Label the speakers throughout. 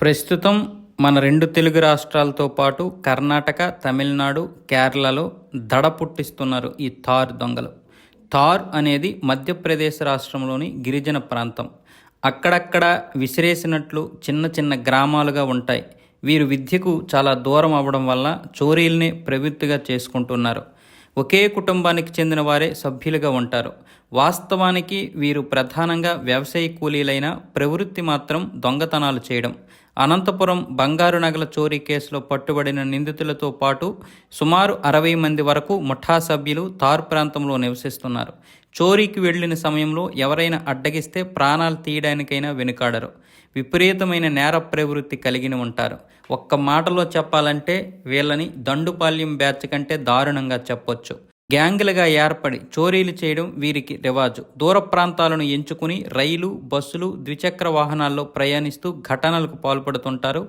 Speaker 1: ప్రస్తుతం మన రెండు తెలుగు రాష్ట్రాలతో పాటు కర్ణాటక తమిళనాడు కేరళలో దడ పుట్టిస్తున్నారు ఈ థార్ దొంగలు. థార్ అనేది మధ్యప్రదేశ్ రాష్ట్రంలోని గిరిజన ప్రాంతం. అక్కడక్కడ విసిరేసినట్లు చిన్న చిన్న గ్రామాలుగా ఉంటాయి. వీరు విద్యకు చాలా దూరం అవ్వడం వల్ల చోరీల్ని ప్రవృత్తిగా చేసుకుంటున్నారు. ఒకే కుటుంబానికి చెందిన వారే సభ్యులుగా ఉంటారు. వాస్తవానికి వీరు ప్రధానంగా వ్యవసాయ కూలీలైన ప్రవృత్తి మాత్రం దొంగతనాలు చేయడం. అనంతపురం బంగారు నగల చోరీ కేసులో పట్టుబడిన నిందితులతో పాటు సుమారు అరవై మంది వరకు ముఠా సభ్యులు తార్ ప్రాంతంలో నివసిస్తున్నారు. చోరీకి వెళ్ళిన సమయంలో ఎవరైనా అడ్డగిస్తే ప్రాణాలు తీయడానికైనా వెనుకాడరు. విపరీతమైన నేర ప్రవృత్తి కలిగిన ఉంటారు. ఒక్క మాటలో చెప్పాలంటే వీళ్ళని దండుపాల్యం బ్యాచ్ కంటే దారుణంగా చెప్పొచ్చు. గ్యాంగులుగా ఏర్పడి చోరీలు చేయడం వీరికి రివాజు. దూర ప్రాంతాలను ఎంచుకుని రైలు బస్సులు ద్విచక్ర వాహనాల్లో ప్రయాణిస్తూ ఘటనలకు పాల్పడుతుంటారు.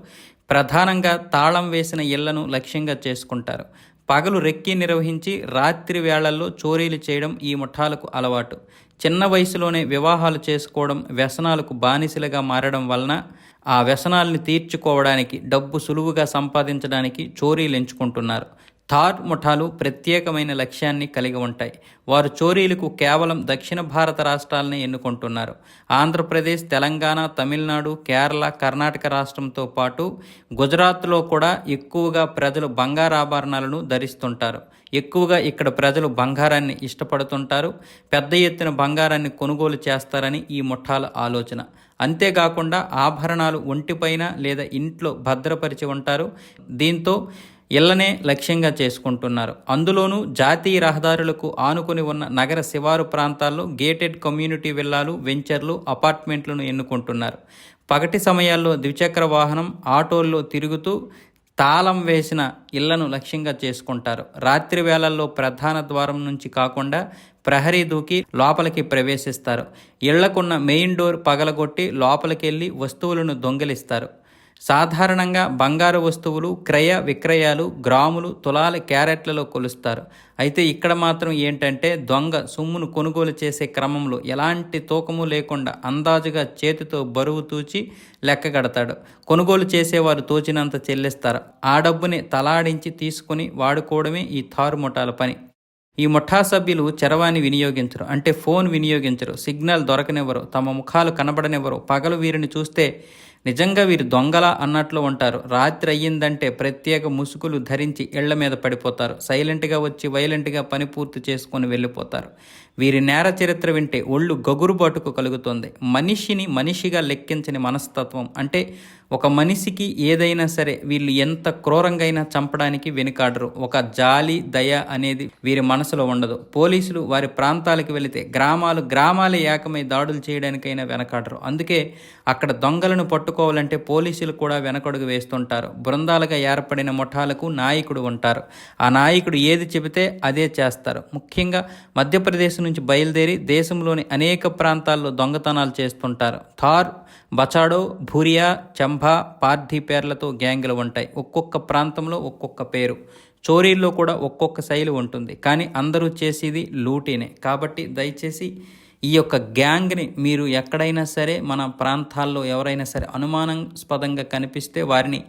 Speaker 1: ప్రధానంగా తాళం వేసిన ఇళ్ళను లక్ష్యంగా చేసుకుంటారు. పగలు రెక్కి నిర్వహించి రాత్రి వేళల్లో చోరీలు చేయడం ఈ ముఠాలకు అలవాటు. చిన్న వయసులోనే వివాహాలు చేసుకోవడం వ్యసనాలకు బానిసలుగా మారడం వలన ఆ వ్యసనాల్ని తీర్చుకోవడానికి డబ్బు సులువుగా సంపాదించడానికి చోరీలు ఎంచుకుంటున్నారు. థార్ ముఠాలు ప్రత్యేకమైన లక్ష్యాన్ని కలిగి ఉంటాయి. వారు చోరీలకు కేవలం దక్షిణ భారత రాష్ట్రాలనే ఎన్నుకుంటున్నారు. ఆంధ్రప్రదేశ్ తెలంగాణ తమిళనాడు కేరళ కర్ణాటక రాష్ట్రంతో పాటు గుజరాత్లో కూడా ఎక్కువగా ప్రజలు బంగారాభరణాలను ధరిస్తుంటారు. ఎక్కువగా ఇక్కడ ప్రజలు బంగారాన్ని ఇష్టపడుతుంటారు. పెద్ద ఎత్తున బంగారాన్ని కొనుగోలు చేస్తారని ఈ ముఠాల ఆలోచన. అంతేకాకుండా ఆభరణాలు ఒంటిపైన లేదా ఇంట్లో భద్రపరిచి ఉంటారు. దీంతో ఇళ్ళనే లక్ష్యంగా చేసుకుంటున్నారు. అందులోనూ జాతీయ రహదారులకు ఆనుకుని ఉన్న నగర శివారు ప్రాంతాల్లో గేటెడ్ కమ్యూనిటీ విల్లాలు వెంచర్లు అపార్ట్మెంట్లను ఎన్నుకుంటున్నారు. పగటి సమయాల్లో ద్విచక్ర వాహనం ఆటోల్లో తిరుగుతూ తాళం వేసిన ఇళ్ళను లక్ష్యంగా చేసుకుంటారు. రాత్రి వేళల్లో ప్రధాన ద్వారం నుంచి కాకుండా ప్రహరీ దూకి లోపలికి ప్రవేశిస్తారు. ఇళ్ళకున్న మెయిన్ డోర్ పగలగొట్టి లోపలికెళ్ళి వస్తువులను దొంగిలిస్తారు. సాధారణంగా బంగారు వస్తువులు క్రయ విక్రయాలు గ్రాములు తులాల క్యారెట్లలో కొలుస్తారు. అయితే ఇక్కడ మాత్రం ఏంటంటే దొంగ సొమ్మును కొనుగోలు చేసే క్రమంలో ఎలాంటి తూకము లేకుండా అందాజుగా చేతితో బరువు తూచి లెక్క కడతాడు. కొనుగోలు చేసేవారు తోచినంత చెల్లిస్తారు. ఆ డబ్బుని తలాడించి తీసుకుని వాడుకోవడమే ఈ తారుముఠాల పని. ఈ ముఠా సభ్యులు చరవాణి వినియోగించరు. అంటే ఫోన్ వినియోగించరు. సిగ్నల్ దొరకనివ్వరు. తమ ముఖాలు కనబడనివ్వరు. పగలు వీరిని చూస్తే నిజంగా వీరు దొంగల అన్నట్లు ఉంటారు. రాత్రి అయ్యిందంటే ప్రత్యేక ముసుగులు ధరించి ఇళ్ళ మీద పడిపోతారు. సైలెంట్గా వచ్చి వైలెంట్గా పని పూర్తి చేసుకొని వెళ్ళిపోతారు. వీరి నేర చరిత్ర వింటే ఒళ్ళు గగురుబాటుకు కలుగుతుంది. మనిషిని మనిషిగా లెక్కించని మనస్తత్వం అంటే ఒక మనిషికి ఏదైనా సరే వీళ్ళు ఎంత క్రూరంగా అయినా చంపడానికి వెనుకాడరు. ఒక జాలి దయ అనేది వీరి మనసులో ఉండదు. పోలీసులు వారి ప్రాంతాలకు వెళితే గ్రామాలు గ్రామాలే ఏకమై దాడులు చేయడానికైనా వెనకాడరు. అందుకే అక్కడ దొంగలను పట్టు పట్టుకోవాలంటే పోలీసులు కూడా వెనకడుగు వేస్తుంటారు. బృందాలుగా ఏర్పడిన ముఠాలకు నాయకుడు ఉంటారు. ఆ నాయకుడు ఏది చెబితే అదే చేస్తారు. ముఖ్యంగా మధ్యప్రదేశ్ నుంచి బయలుదేరి దేశంలోని అనేక ప్రాంతాల్లో దొంగతనాలు చేస్తుంటారు. థార్ బచాడో భూరియా చంబా పార్థీ పేర్లతో గ్యాంగులు ఉంటాయి. ఒక్కొక్క ప్రాంతంలో ఒక్కొక్క పేరు. చోరీల్లో కూడా ఒక్కొక్క శైలి ఉంటుంది. కానీ అందరూ చేసేది లూటీనే. కాబట్టి దయచేసి ఈ యొక్క గ్యాంగ్ని మీరు ఎక్కడైనా సరే మన ప్రాంతాల్లో ఎవరైనా సరే అనుమానాస్పదంగా కనిపిస్తే వారిని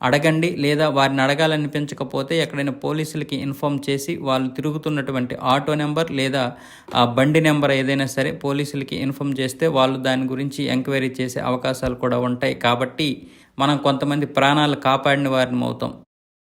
Speaker 1: అడగండి లేదా వారిని అడగాలనిపించకపోతే ఎక్కడైనా పోలీసులకి ఇన్ఫామ్ చేసి వాళ్ళు తిరుగుతున్నటువంటి ఆటో నెంబర్ లేదా ఆ బండి నెంబర్ ఏదైనా సరే పోలీసులకి ఇన్ఫామ్ చేస్తే వాళ్ళు దాని గురించి ఎంక్వైరీ చేసే అవకాశాలు కూడా ఉంటాయి. కాబట్టి మనం కొంతమంది ప్రాణాలు కాపాడిన వారిని అవుతాం.